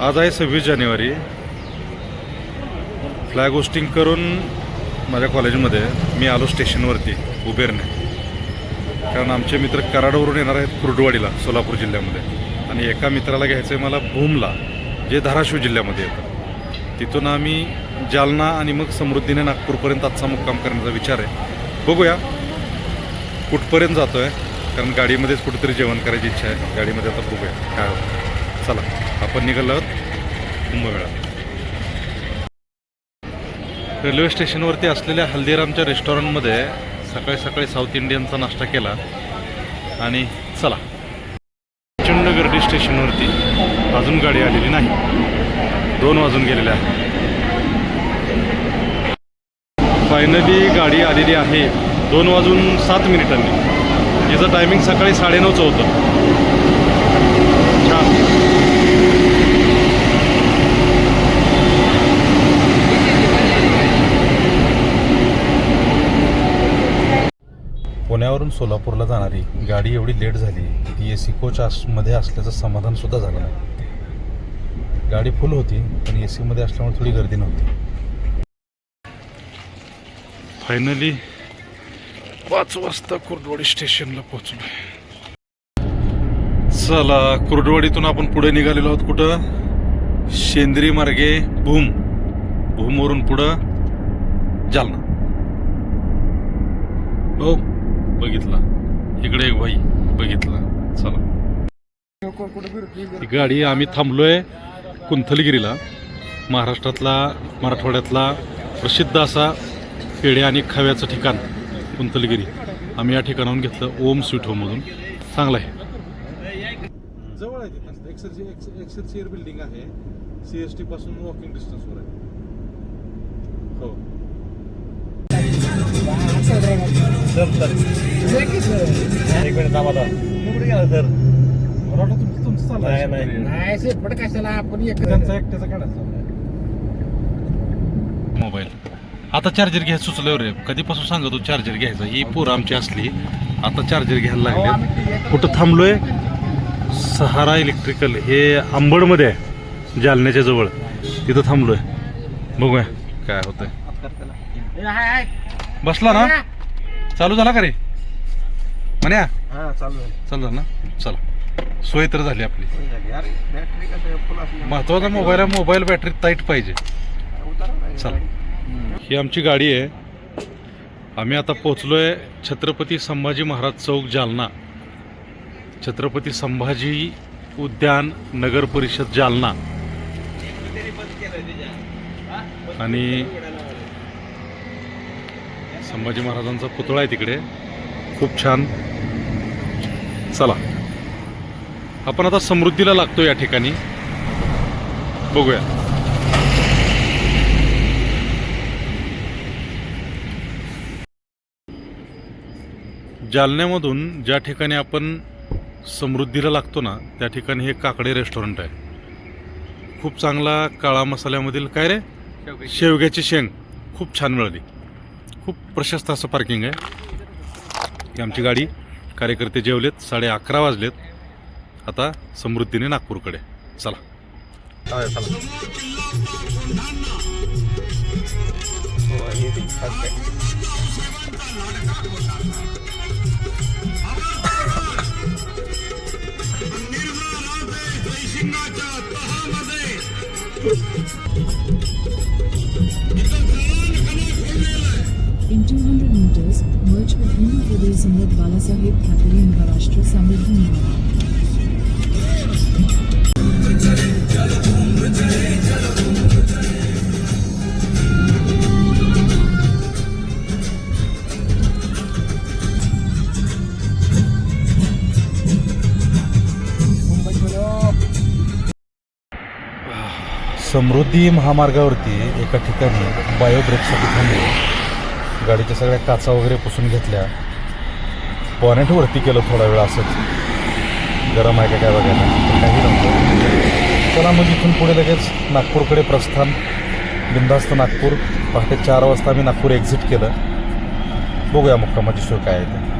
आज आहे सव्वीस जानेवारी. फ्लॅग होस्टिंग करून माझ्या कॉलेजमध्ये मी आलो स्टेशनवरती उबेरने. कारण आमचे मित्र कराडवरून येणार आहेत कुर्डवाडीला सोलापूर जिल्ह्यामध्ये. आणि एका मित्राला घ्यायचं आहे मला भूमला जे धाराशिव जिल्ह्यामध्ये येतं. तिथून आम्ही जालना आणि मग समृद्धीने नागपूरपर्यंत आजचा मुक्काम करण्याचा विचार आहे. बघूया. कुठपर्यंत जातो आहे कारण गाडीमध्येच कुठेतरी जेवण करायची इच्छा आहे. गाडीमध्ये आता बघूया. काय होतं. चला आपण निघालो आहोत कुंभमेळा. रेल्वे स्टेशनवरती असलेल्या हल्दीरामच्या रेस्टॉरंटमध्ये सकाळी सकाळी साऊथ इंडियनचा नाश्ता केला आणि चला. प्रचंड गर्दी स्टेशनवरती. अजून गाडी आलेली नाही. दोन वाजून गेलेल्या आहेत. फायनली गाडी आलेली आहे. दोन वाजून सात मिनिटांनी. याचं टायमिंग सकाळी साडेनऊचं होतं छान पुण्यावरून सोलापूरला जाणारी गाडी एवढी लेट झाली ती ए सी कोच आसमध्ये असल्याचं समाधानसुद्धा झालं नाही. गाडी फुल होती पण ए सीमध्ये असल्यामुळे थोडी गर्दी नव्हती. फायनली पाच वाजता कुर्डवाडी स्टेशनला पोहोचलो चला कुर्डवाडीतून आपण पुढे निघालेलो आहोत कुठं? शेंद्री मार्गे भूम. भूमवरून पुढं जालना. हो बघितला. इकडे एक भाई बघितला. चला. ही गाडी आम्ही थांबलोय कुंथलगिरीला. महाराष्ट्रातला मराठवाड्यातला प्रसिद्ध असा पेढे आणि खव्याचं ठिकाण कुंथलगिरी. आम्ही या ठिकाणाहून घेतलं ओम स्वीट होममधून चांगलं आहे. जवळ आहे तिथं एक्सेल एक्सेल बिल्डिंग आहे. सी एस टी पासून वॉकिंग डिस्टन्सवर आहे. हो. एक मिनिट थांबा आता. कुठे गेला सर? मला वाटलं तुमचं तुमचं चाललं नाही, आहे. नाही. नाही सेपट कशाला? आपण एक त्यांचा एकट्याचा काढायचा मोबाईल. आता चार्जर घ्यायचं सुचलं रे. कधीपासून सांगतो चार्जर घ्यायचा? ही पोरं आमची असली आता चार्जर घ्यायला लागले. कुठं थांबलोय? सहारा इलेक्ट्रिकल. हे अंबडमध्ये आहे जालन्याच्या जवळ. तिथं थांबलोय. बघूया. काय होतंय? बसला ना? चालू झाला का रे? म्हण्या हा चालू आहे. चालू झालं ना? चला. सोय तर झाली आपली. झाली. अरे बॅटरी कसं फुल असली महत्त्वाचा मोबाईल आहे मोबाईल बॅटरी टाईट पाहिजे. चला. ही आमची गाडी आहे. आम्ही आता पोचलोय छत्रपती संभाजी महाराज चौक जालना. छत्रपती संभाजी उद्यान नगर परिषद जालना. आणि संभाजी महाराजांचा पुतळा आहे तिकडे. खूप छान. चला. आपण आता समृद्धीला लागतो या ठिकाणी. बघूया. जालन्यामधून ज्या ठिकाणी आपण समृद्धीला लागतो ना त्या ठिकाणी हे काकडे रेस्टॉरंट आहे. खूप चांगला काळा मसाल्यामधील काय रे? शेवग्याची शेंग. खूप छान मिळाली. खूप प्रशस्त असं पार्किंग आहे. ही आमची गाडी. कार्यकर्ते जेवलेत साडे अकरा वाजलेत. आता समृद्धीने नागपूरकडे. चला चला. In 200 meters, merge with Hindu Pradesh Samrat Balasaheb Thackeray Maharashtra Samriddhi Nirvana. समृद्धी महामार्गावरती एका ठिकाणी बायोब्रेकसाठी थांबले गाडीच्या सगळ्या काचा वगैरे पुसून घेतल्या. बॉनेटवरती केलं थोडा वेळ असंच. गरम आहे का काय बघायला? काही नव्हतं. चला मग इथून पुढे लगेच नागपूरकडे प्रस्थान. बिंदास्त नागपूर. पहाटे चार वाजता आम्ही नागपूर एक्झिट केलं. बघूया मुक्कामाची सोय काय आहे